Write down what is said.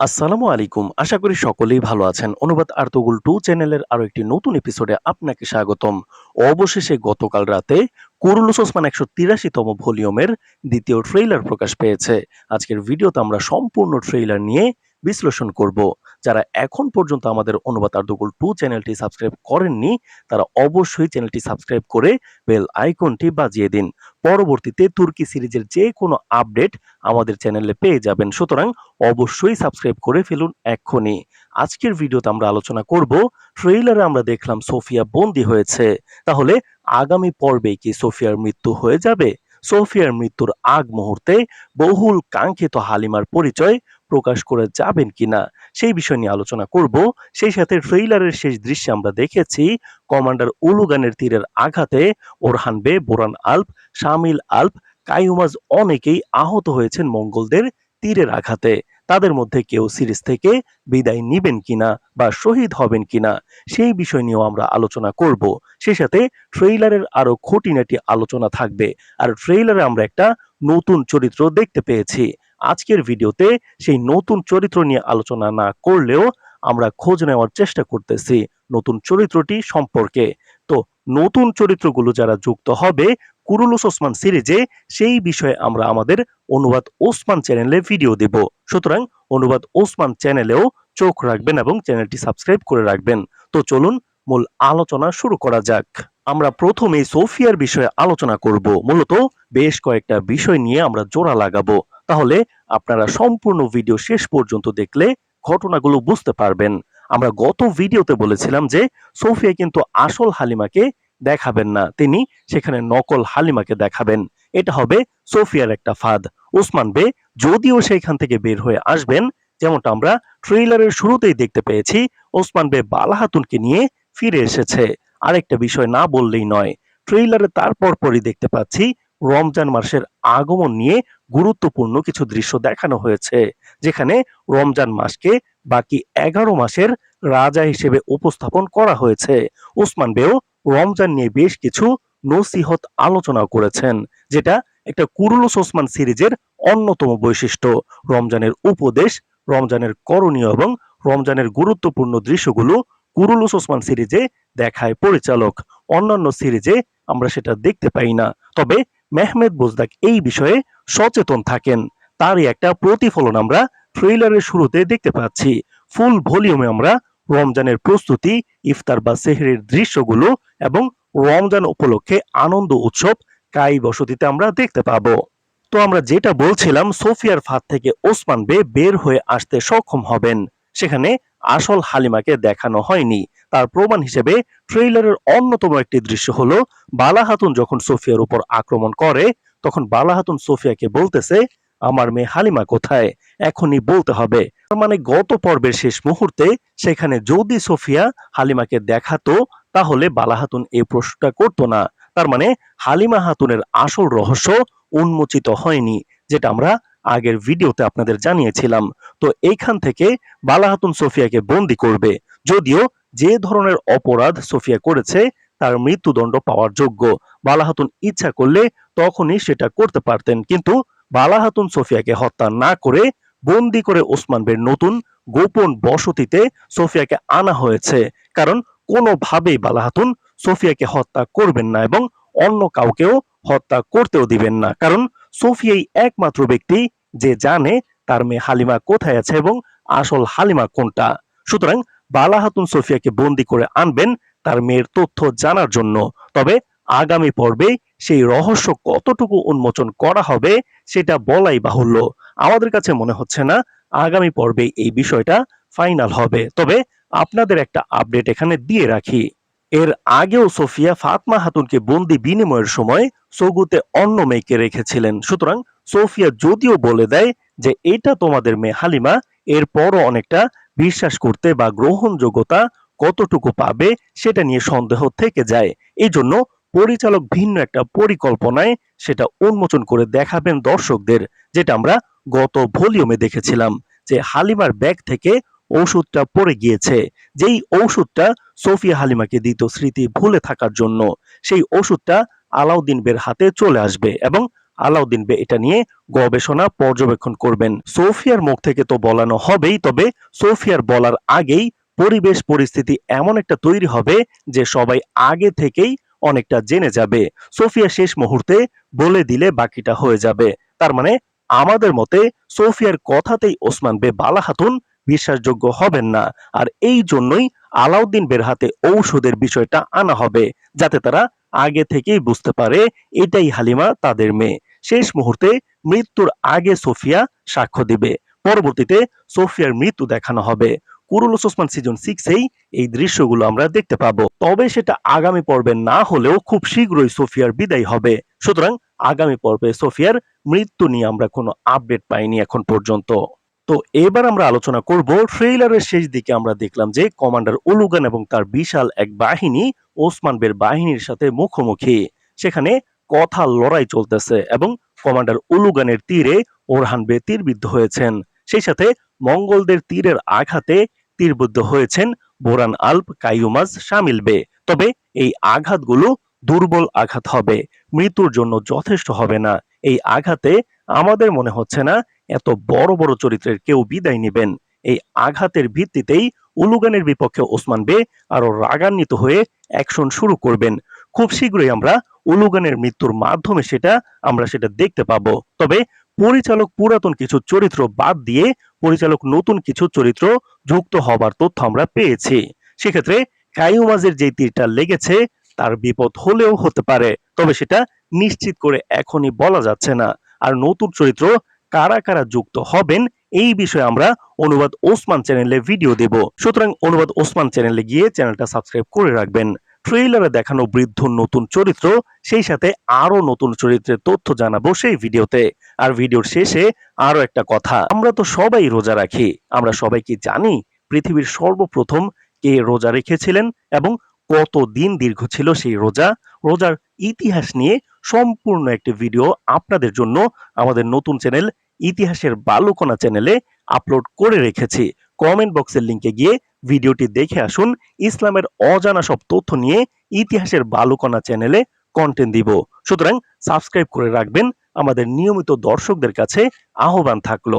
আসসালামু আলাইকুম। আশা করি সকলেই ভালো আছেন। অনুবাদ আর্তগুল টু চ্যানেলের আরও একটি নতুন এপিসোডে আপনাকে স্বাগতম। অবশেষে গতকাল রাতে কুরুলুস ওসমান একশো তিরাশিতম ভলিউমের দ্বিতীয় ট্রেইলার প্রকাশ পেয়েছে। আজকের ভিডিওতে আমরা সম্পূর্ণ ট্রেইলার নিয়ে বিশ্লেষণ করব। যারা এখন পর্যন্ত আমাদের অনুবাদ আর্তগুল টু চ্যানেলটি সাবস্ক্রাইব করেননি, তারা অবশ্যই চ্যানেলটি সাবস্ক্রাইব করে বেল আইকনটি বাজিয়ে দিন। পরবর্তীতে তুর্কি সিরিজের যে কোনো আপডেট আমাদের চ্যানেলে পেয়ে যাবেন। সুতরাং অবশ্যই সাবস্ক্রাইব করে ফেলুন এক্ষুনি। আজকের ভিডিওতে আমরা আলোচনা করব, ট্রেইলারে আমরা দেখলাম সোফিয়া বন্দী হয়েছে। তাহলে আগামী পর্বে কি সোফিয়ার মৃত্যু হয়ে যাবে? সোফিয়ার মৃত্যুর আগ মুহূর্তে বহুল কাঙ্ক্ষিত হালিমার পরিচয় প্রকাশ করে যাবেন কিনা সেই বিষয় নিয়ে আলোচনা করব। সেই সাথে ট্রেইলারের শেষ দৃশ্যে আমরা দেখেছি, কমান্ডার উলুগানের তীরের আঘাতে ওরহান বে, বোরান আল্প, শামিল আল্প কাইউমাজ অনেকেই আহত হয়েছেন মঙ্গলদের তীরের আঘাতে। তাদের মধ্যে কেউ সিরিজ থেকে বিদায় নিবেন কিনা বা শহীদ হবেন কিনা, সেই বিষয় নিয়েও আমরা আলোচনা করব। সে সাথে ট্রেইলারের আরও খুঁটিনাটি আলোচনা থাকবে। আর ট্রেইলারে আমরা একটা নতুন চরিত্র দেখতে পেয়েছি। আজকের ভিডিওতে সেই নতুন চরিত্র নিয়ে আলোচনা না করলেও আমরা খোঁজ নেওয়ার চেষ্টা করতেছি নতুন চরিত্রটি সম্পর্কে। তো নতুন চরিত্রগুলো যারা যুক্ত হবে কুরুলুস ওসমান সিরিজে, সেই বিষয়ে আমরা আমাদের অনুবাদ ওসমান চ্যানেলে ভিডিও দেব। সুতরাং অনুবাদ ওসমান চ্যানেলেও চোখ রাখবেন এবং চ্যানেলটি সাবস্ক্রাইব করে রাখবেন। তো চলুন মূল আলোচনা শুরু করা যাক। আমরা প্রথমেই সোফিয়ার বিষয়ে আলোচনা করব। মূলত বেশ কয়েকটা বিষয় নিয়ে আমরা জোড়া লাগাবো। তাহলে আপনারা সম্পূর্ণ ভিডিও শেষ পর্যন্ত দেখলে ঘটনাগুলো বুঝতে পারবেন। আমরা গত ভিডিওতে বলেছিলাম যে সোফিয়া কিন্তু আসল হালিমাকে দেখাবেন না, তিনি সেখানে নকল হালিমাকে দেখাবেন। এটা হবে সোফিয়ার একটা ফাঁদ। ওসমান বে যদিও সেইখান থেকে বের হয়ে আসবেন, যেমনটা আমরা ট্রেইলারের শুরুতেই দেখতে পেয়েছি, ওসমান বে বালাহাতুনকে নিয়ে ফিরে এসেছে। আরেকটা বিষয় না বললেই নয়, ট্রেইলারে তারপর পরই দেখতে পাচ্ছি রমজান মাসের আগমন নিয়ে গুরুত্বপূর্ণ কিছু দৃশ্য দেখানো হয়েছে, যেখানে রমজান মাসকে বাকি এগারো মাসের রাজা হিসেবে উপস্থাপন করা হয়েছে। ওসমান বেও রমজান নিয়ে বেশ কিছু নসিহত আলোচনা করেছেন, যেটা একটা কুরুলুস ওসমান সিরিজের অন্যতম বৈশিষ্ট্য। রমজানের উপদেশ, রমজানের করণীয় এবং রমজানের গুরুত্বপূর্ণ দৃশ্যগুলো কুরুলুস ওসমান সিরিজে দেখায় পরিচালক। অন্যান্য সিরিজে আমরা সেটা দেখতে পাই না। তবে মেহমেদ বোজদাক এই বিষয়ে সচেতন থাকেন। তারই একটা প্রতিফলন আমরা ট্রেইলারের শুরুতে দেখতে পাচ্ছি। ফুল ভলিউমে আমরা রমজানের প্রস্তুতি, ইফতার বা সেহরের দৃশ্যগুলো এবং রমজান উপলক্ষে আনন্দ উৎসব কাই বসতিতে আমরা দেখতে পাবো। তো আমরা যেটা বলছিলাম, সোফিয়ার ফাঁদ থেকে ওসমান বে বের হয়ে আসতে সক্ষম হবেন। সেখানে আসল হালিমাকে দেখানো হয়নি। তার প্রমাণ হিসেবে ট্রেইলারের অন্যতম একটি দৃশ্য হল বালা হাতুন যখন সোফিয়ার উপর আক্রমণ করে, তখন বালা হাতুন সোফিয়াকে বলতেছে, আমার মেয়ে হালিমা কোথায়? এখনই বলতে হবে। তার মানে গত পর্বের শেষ মুহূর্তে সেখানে যদি সোফিয়া হালিমাকে দেখাতো, তাহলে বালাহাতুন এই প্রশ্নটা করতো না। তার মানে হালিমা হাতুনের আসল রহস্য উন্মোচিত হয়নি, যেটা আমরা আগের ভিডিওতে আপনাদের জানিয়েছিলাম। তো এইখান থেকে বালা হাতুন সোফিয়াকে বন্দি করবে, যদিও যে ধরনের অপরাধ সোফিয়া করেছে তার মৃত্যুদণ্ড পাওয়ার যোগ্য। বালা হাতুন ইচ্ছা করলে তখনই সেটা করতে পারতেন, কিন্তু বালা হাতুন সোফিয়াকে হত্যা না করে বন্দি করে ওসমান বের নতুন গোপন বসতিতে সোফিয়াকে আনা হয়েছে। কারণ কোনোভাবেই বালা হাতুন সোফিয়াকে হত্যা করবেন না এবং অন্য কাউকেও হত্যা করতেও দিবেন না। কারণ সোফিয়াই একমাত্র ব্যক্তি যে জানে তার মেয়ে হালিমা কোথায় আছে এবং আসল হালিমা কোনটা। সুতরাং বালা হাতুন সোফিয়াকে বন্দি করে আনবেন তার মেয়ের তথ্য জানার জন্য। তবে আগামী পর্বে সেই রহস্য কতটুকু উন্মোচন করা হবে সেটা বলাই বাহুল্য। আমাদের কাছে মনে হচ্ছে না আগামী পর্বে এই বিষয়টা ফাইনাল হবে। তবে আপনাদের একটা আপডেট এখানে দিয়ে রাখি। এর আগেও সোফিয়া ফাতমা হাতুনকে বন্দি বিনিময়ের সময় সৌগুতে অন্য মেয়েকে রেখেছিলেন। সুতরাং সোফিয়া যদিও বলে দেয় যে এটা তোমাদের মেয়ে হালিমা, এরপরও অনেকটা বিশ্বাস করতে বা গ্রহণযোগ্যতা কতটুকু পাবে সেটা নিয়ে সন্দেহ থেকে যায়। এই জন্য পরিচালক ভিন্ন একটা পরিকল্পনায় সেটা উন্মোচন করে দেখাবেন দর্শকদের, যেটা আমরা গত ভলিউমে দেখেছিলাম, যে হালিমার ব্যাগ থেকে ওষুধটা পড়ে গিয়েছে। যেই ওষুধটা সোফিয়া হালিমাকে দিত স্মৃতি ভুলে থাকার জন্য, সেই ওষুধটা আলাউদ্দিন বের হাতে চলে আসবে এবং আলাউদ্দিন বে এটা নিয়ে গবেষণা পর্যবেক্ষণ করবেন। সোফিয়ার মুখ থেকে তো বলানো হবেই, তবে সোফিয়ার বলার আগেই পরিবেশ পরিস্থিতি এমন একটা তৈরি হবে যে সবাই আগে থেকেই অনেকটা জেনে যাবে। সোফিয়া শেষ মুহূর্তে বলে দিলে বাকিটা হয়ে যাবে। তার মানে আমাদের মতে সোফিয়ার কথাতেই ওসমান বে বালা খাতুন বিশ্বাসযোগ্য হবেন না। আর এই জন্যই আলাউদ্দিন বের হাতে ঔষধের বিষয়টা আনা হবে, যাতে তারা আগে থেকেই বুঝতে পারে এটাই হালিমা তাদের মেয়ে। শেষ মুহূর্তে মৃত্যুর আগে সোফিয়া সাক্ষ্য দিবে। পরবর্তীতে সোফিয়ার মৃত্যু দেখানো হবে। কুরুলুস ওসমান সিজন সিক্সেই এই দৃশ্যগুলো আমরা দেখতে পাবো। তবে সেটা আগামী পর্বে না হলেও খুব শীঘ্রই সোফিয়ার বিদায় হবে। সুতরাং আগামী পর্বে সোফিয়ার মৃত্যু নিয়ে আমরা কোনো আপডেট পাইনি এখন পর্যন্ত। তো এবার আমরা আলোচনা করব ট্রেইলারের শেষ দিকে আমরা দেখলাম যে কমান্ডার উলুগান এবং তার বিশাল এক বাহিনী ওসমান বের বাহিনীর সাথে মুখোমুখি। সেখানে কথা লড়াই চলতেছে এবং কমান্ডার উলুগানের তীরে ওরহান বে তীরবিদ্ধ হয়েছেন। সেই সাথে মঙ্গলদের তীরের আঘাতে তীরবিদ্ধ হয়েছেন বোরান আল্প কাইউমাজ সামিল বে। তবে এই আঘাতগুলো দুর্বল আঘাত হবে, মৃত্যুর জন্য যথেষ্ট হবে না। এই আঘাতে আমাদের মনে হচ্ছে না এত বড় বড় চরিত্রের কেউ বিদায় নেবেন? এই আঘাতের ভিত্তিতেই উলুগানের বিপক্ষে ওসমান বে আরও রাগান্বিত হয়ে অ্যাকশন শুরু করবেন। খুব শীঘ্রই আমরা উলুগানের মৃত্যুর মাধ্যমে সেটা, আমরা সেটা দেখতে পাবো। তবে পরিচালক পুরাতন কিছু চরিত্র বাদ দিয়ে পরিচালক নতুন কিছু চরিত্র যুক্ত হবার তথ্য আমরা পেয়েছি। সেক্ষেত্রে কাইউমাজের যে তীরটা লেগেছে, তার বিপদ হলেও হতে পারে। তবে সেটা নিশ্চিত করে এখনই বলা যাচ্ছে না। আর নতুন চরিত্র কারা কারা যুক্ত হবেন এই বিষয়ে আমরা অনুবাদ ওসমান চ্যানেলে ভিডিও দেব। সুতরাং অনুবাদ ওসমান চ্যানেলে গিয়ে চ্যানেলটা সাবস্ক্রাইব করে রাখবেন। ট্রেইলারে দেখানো বৃদ্ধ নতুন চরিত্র, সেই সাথে আরও নতুন চরিত্রের তথ্য জানাব সেই ভিডিওতে। আর ভিডিওর শেষে আরও একটা কথা, আমরা তো সবাই রোজা রাখি। আমরা সবাই কি জানি পৃথিবীর সর্বপ্রথম কে রোজা রেখেছিলেন এবং কত দিন দীর্ঘ ছিল সেই রোজা? রোজার ইতিহাস নিয়ে সম্পূর্ণ একটি ভিডিও আপনাদের জন্য আমাদের নতুন চ্যানেল ইতিহাসের বালুকণা চ্যানেলে আপলোড করে রেখেছি। কমেন্ট বক্সের লিঙ্কে গিয়ে ভিডিওটি দেখে আসুন, ইসলামের অজানা সব তথ্য নিয়ে ইতিহাসের বালুকণা চ্যানেলে কন্টেন্ট দিব। সুতরাং সাবস্ক্রাইব করে রাখবেন, আমাদের নিয়মিত দর্শকদের কাছে আহ্বান থাকল।